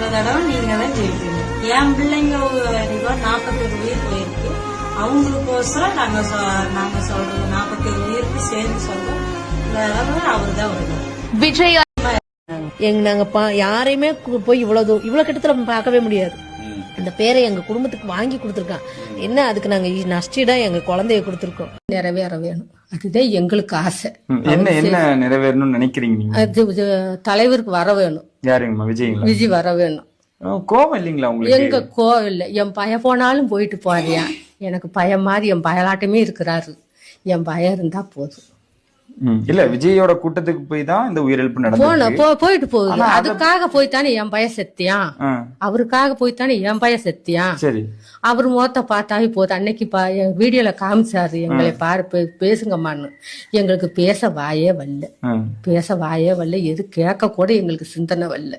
இந்த தடவை நீங்க தான் ஜெயிப்பீங்க. என் பிள்ளைங்க நாற்பத்தேழு உயிர் போயிருக்கு. அவங்களுக்கோசரம் நாங்க நாங்க சொல்றது நாற்பத்தேழு உயிருக்கு சேர்ந்து சொல்றோம். இந்த தடவை அவர் தான் வருவார். விஜய் எங்க நாங்க பா- யாரையுமே போய் இவ்வளவு இவ்வளவு கிட்டத்துல நம்ம பார்க்கவே முடியாது. அந்த பேரை எங்க குடும்பத்துக்கு வாங்கி கொடுத்துருக்கான். என்ன அதுக்கு நாங்க நஷ்டிடா எங்க குழந்தைய கொடுத்துருக்கோம். நிறைவேற வேணும் அதுதான் எங்களுக்கு ஆசை. என்ன என்ன நிறைவேறணும்னு நினைக்கிறீங்க அது தலைவருக்கு வர வேணும். யாருங்கம்மா? விஜய்ங்களா? விஜய் வர வேணும். கோவம் இல்லைங்களா உங்களுக்கு? எங்க கோவில்ல என் பய போனாலும் போயிட்டு போறியா எனக்கு பயம் மாதிரி என் பயலாட்டமே இருக்கிறாரு. என் பயம் இருந்தா போதும். இல்ல விஜயோட கூட்டத்துக்கு போய் தான் இந்த உயிரிழப்பு போன நடந்தது போ. போயிட்டு போகுது அதுக்காக போய் தானே என் பய செத்தியான் அவருக்காக போய் தானே என் பய செத்தியான் சரி. அவர் முகத்தை பார்த்தாவே போதும். அன்னைக்கு பா என் வீடியோல காமிச்சாரு எங்களை பாரு பே- பேசுங்கம்மான்னு. எங்களுக்கு பேச வாயே வரல பேச வாயே வரல எது கேட்க கூட எங்களுக்கு சிந்தனை வரல.